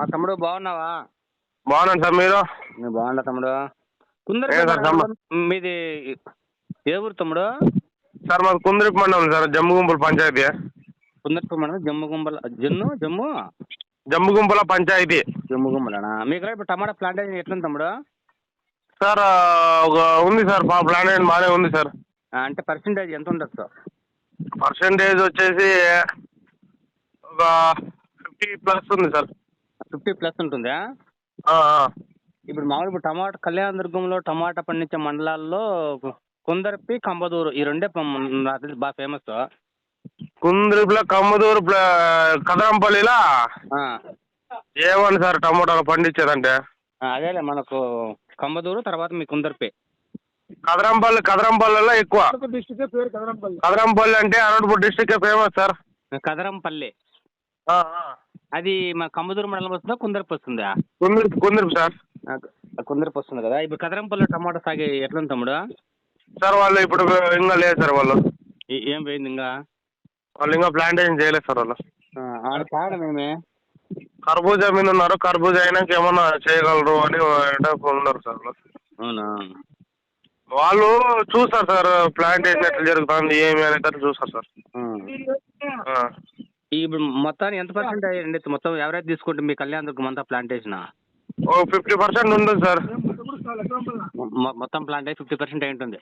ఆ తమ్ముడు బాగున్నావా? బాగున్నాను సార్ మీరు? నేను బాగున్నా తమ్ముడు. కుందరు? మీది ఏ ఊరు తమ్ముడు? సార్ మాది కుందరిపు మండలం సార్ జమ్ము గుంపుల పంచాయతీ. కుందర్పు మండలం జమ్ము గుంబల జన్ను జమ్ము? జమ్ము గుంపుల పంచాయతీ. జమ్ము గుంబలనా మీకు ఇప్పుడు టమాటా ప్లాంటేషన్ ఎట్లుంది తమ్ముడు? సార్ ఒక ఉంది సార్ మా ప్లాన్ బాగానే ఉంది సార్. అంటే పర్సంటేజ్ ఎంత ఉండదు సార్ పర్సంటేజ్ వచ్చేసి ఒక ఫిఫ్టీ ప్లస్ ఉంది సార్. ఫిఫ్టీ ప్లస్ ఉంటుందా. ఇప్పుడు మామూలు ఇప్పుడు టమాటా కళ్యాణదుర్గంలో టమాటా పండించే మండలాల్లో కుందర్పి కంబదూరు ఈ రెండే ప- నాకు తెలిసి బాగా ఫేమస్. కుందరిపులో కమ్మదూరు ప్ల- కదరంపల్లిలో? ఏమని సార్ టమోటాలు పండించేదంటే? అదేలే మనకు కంబదూరు తర్వాత మీ కుందర్పి. కదరంపల్లి కదరంపల్లిలో ఎక్కువ. కదరంపల్లి. అంటే Anantapur district famous sir. Kadarampalli. ఆ, ఆ. అది మన కంబదూరు మండలం వస్తుందా కుందర్పి వస్తుందా? కుందరిపు కుందరిపు సార్. కుందర్పి వస్తుంది కదా. ఇప్పుడు కదరంపల్లి టమాటా సాగు ఎట్లుంది తమ్ముడు? సార్ వాళ్ళు ఇప్పుడు ఇంకా లేదు సార్ వాళ్ళు. ఏ- ఏం పోయింది ఇంకా? వాళ్ళు ఇంకా ప్లాంటేషన్ చేయలేదు సార్ వాళ్ళు. ఆడ కారణం ఏమి కర్బూజా మీద ఉన్నారు. కర్బూజా అయినాక ఏమన్నా చేయగలరు అని అంటే ఉన్నారు సార్ వాళ్ళు. అవునా? వాళ్ళు చూస్తారు సార్ ప్లాంటేషన్ ఎట్లా జరుగుతుంది ఏమి అనేది చూస్తారు సార్. ఆ. ఇప్పుడు మొత్తానికి ఎంత పర్సెంట్ అయ్యండి మొత్తం ఎవరైతే తీసుకుంటే మీ కళ్యాణదుర్గం అంతా ప్లాంటేషన్ ఓ ఫిఫ్టీ పర్సెంట్ ఉంటుంది సార్. మొత్తం ప్లాంట్ అయి ఫిఫ్టీ పర్సెంట్ అయి ఉంటుంది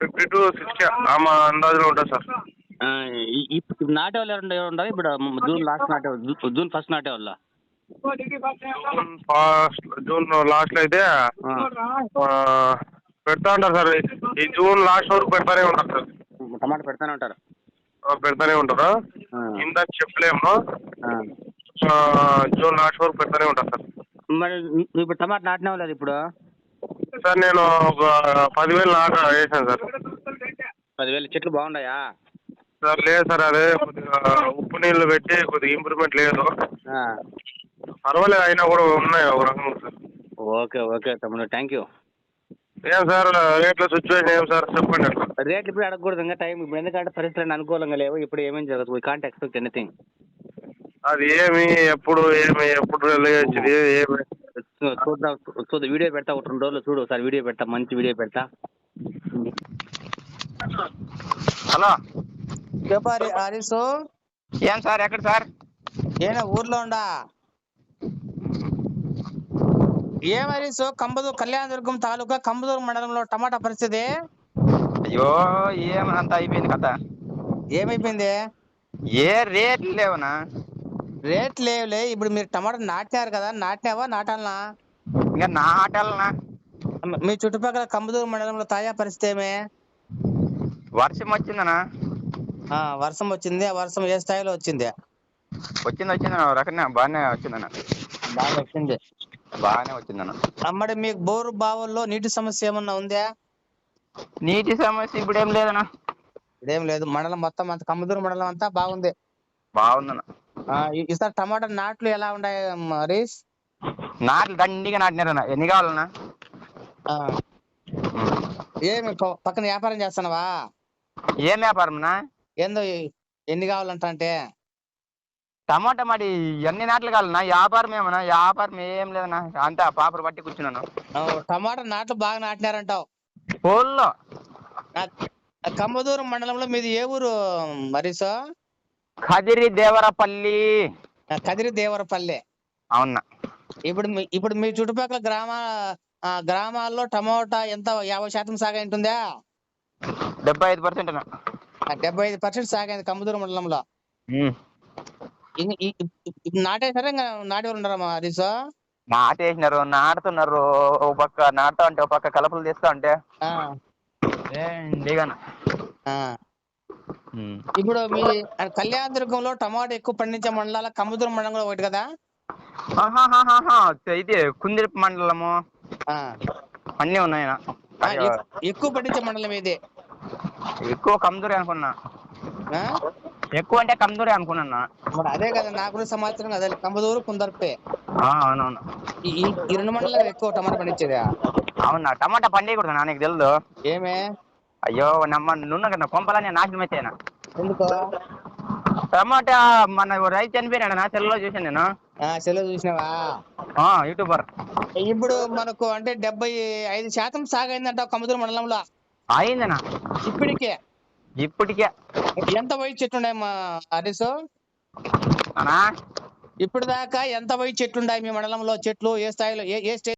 ఫిఫ్టీ టు సిక్స్టీ మా అందాజులో ఉంటుంది సార్. ఇప్పుడు నాటే వాళ్ళు ఎవరు ఉన్నారు ఇప్పుడు జూన్ లాస్ట్ నాటే జూన్ ఫస్ట్ నాటే వాళ్ళ? ఫాస్ట్ జూన్ లాస్ట్లో అయితే పెడతా ఉంటారు సార్. ఈ జూన్ లాస్ట్ వరకు పెడతానే ఉంటారు సార్. టమాటా పెడతానే ఉంటారు. పెడతానే ఉంటారు. ఇంత చెప్పలేము. జూన్ లాస్ట్ వరకు పెడతానే ఉంటారు సార్. మరి నువ్వు ఇప్పుడు టమాటా నాటినావు లేదు ఇప్పుడు? సార్ నేను ఒక పదివేలు నాట వేసాను సార్. పదివేలు చెట్లు బాగున్నాయా సార్ లేదు సార్ అదే కొద్దిగా ఉప్పు నీళ్ళు పెట్టి కొద్దిగా ఇంప్రూవ్మెంట్ లేదు. పర్వాలేదు అయినా కూడా ఉన్నాయి ఒక రకంగా సార్. ఓకే ఓకే తమ్ముడు థ్యాంక్ యూ. ఏం సార్ రేట్ల సిచ్యువేషన్ ఏం సార్? చెప్పండి రేట్లు ఇప్పుడు అడగకూడదు ఇంకా టైం ఇప్పుడు ఎందుకంటే పరిస్థితులు అనుకూలంగా లేవు ఇప్పుడు ఏమేం జరగదు వీ కాంట్ ఎక్స్పెక్ట్ ఎనీథింగ్ అది ఏమి ఎప్పుడు ఏమి ఎప్పుడు ఏమి? చూద్దాం చూద్దాం వీడియో పెడతా ఒక రెండు రోజులు చూడు ఒకసారి వీడియో పెడతా మంచి వీడియో పెడతా. హలో. చెప్పారి హరీసు ఏం సార్ ఎక్కడ సార్? ఏనా ఊర్లో ఉండా. ఏం హరీసు కంబదూరు కళ్యాణదుర్గం తాలూకా కంబదూరు మండలంలో టమాటా పరిస్థితి? అయ్యో ఏమనంత అయిపోయింది కథ? ఏమైపోయింది? ఏ రేట్లు లేవనా? రేట్ లేవులే ఇప్పుడు మీరు టమాటా నాటినారు కదా నాటినావా నాటాలనా? ఇంకా నా ఆటలనా మీ చుట్టుపక్కల కంబదూరు మండలంలో తాజా పరిస్థితి ఏమే? వర్షం వచ్చిందనా? ఆ, వర్షం వచ్చింది ఆ వర్షం ఏ స్థాయిలో వచ్చింది? వచ్చింది వచ్చిందన్న ఒక రకంగా బాగానే వచ్చిందన్న. బాగా వచ్చింది. బాగానే వచ్చిందన్న అమ్మడి మీకు బోరు బావుల్లో నీటి సమస్య ఏమన్నా ఉందా? నీటి సమస్య ఇప్పుడు ఏం లేదన్నా. ఇదేం లేదు. మండలం మొత్తం అంత కంబదూరు మండలం అంతా బాగుంది. బాగుందన్న ఆ, ఈ- ఈసారి టమాటా నాట్లు ఎలా ఉన్నాయి హరీష్ నాట్లు దండిగా నాటినారన్న. ఎన్ని కావాలన్నా? ఆ, ఏమి ప- పక్కన వ్యాపారం చేస్తున్నావా? ఏం వ్యాపారంనా ఏందో ఈ- ఎన్ని కావాలంట అంటే? టమాటా మరి ఎన్ని నాట్లు కావాలన్నా? వ్యాపారం ఏమన్నా? వ్యాపారం ఏం లేదన్నా. అంతా పాపరు పట్టి కూర్చున్నాను. టమాటా నాట్లు బాగా నాటినారంటావు. ఆ కంబదూరు మండలంలో మీది ఏ ఊరు మరీసో కదిరి దేవరపల్లి. కదిరి దేవరపల్లె. అవునా. ఇప్పుడు మీ ఇప్పుడు మీ చుట్టుపక్కల గ్రామ గ్రామాల్లో టమోటా ఎంత యాభై శాతం సాగు ఉంటుందా డెబ్బై ఐదు పర్సెంట్ డెబ్బై ఐదు పర్సెంట్ సాగైంది మండలంలో ఈ- ఈ- ఇప్పుడు నాటేసారా ఇంకా నాటి ఉన్నారా హరీషో నాటేసినారు నాటుతున్నారు ఒక పక్క నాటుతా అంటే ఒక పక్క కలపలు తీస్తా అంటే. ఇప్పుడు మీ కళ్యాణదుర్గంలో టమాటా ఎక్కువ పండించే మండలాల కంబదూరు మండలం ఒకటి కదా? ఇది కుందిరిపు మండలము. అన్నీ ఎక్- ఎక్కువ పండించే మండలం ఇది ఎక్కువ కమ్దూరి అనుకున్నా. ఆ? ఎక్కువ అంటే కమ్దూరి అనుకున్నా మరి అదే కదా నాకు సమాచారం అదే కంబదూరు కుందర్పే. ఆ, అవునవును. ఈ రెండు మండలాలు ఎక్కువ టమాటా పండించేదా? అవునా టమాటా పండియకూడదు నా నీకు తెలుదు. ఏమే? అయ్యో నమ్మ నున్న కదా కొంపలనే నాశనం అయితేనా ఎందుకో? టమాటా మన రైతు చనిపోయినాడు నా సెల్లో చూసాను నేను. ఆ సెలవు చూసినావా? ఆ, యూట్యూబర్. ఇప్పుడు మనకు అంటే డెబ్బై ఐదు శాతం సాగైందంట కమ్మదూరు మండలంలో. అయిందనా ఇప్పటికే. ఇప్పటికే ఎంత వయసు చెట్లు ఉన్నాయి మా హరీష్? ఇప్పుడు దాకా ఎంత వయసు చెట్లు ఉన్నాయి మీ మండలంలో? చెట్లు ఏ స్థాయిలో? ఏ ఏ స్టేజ్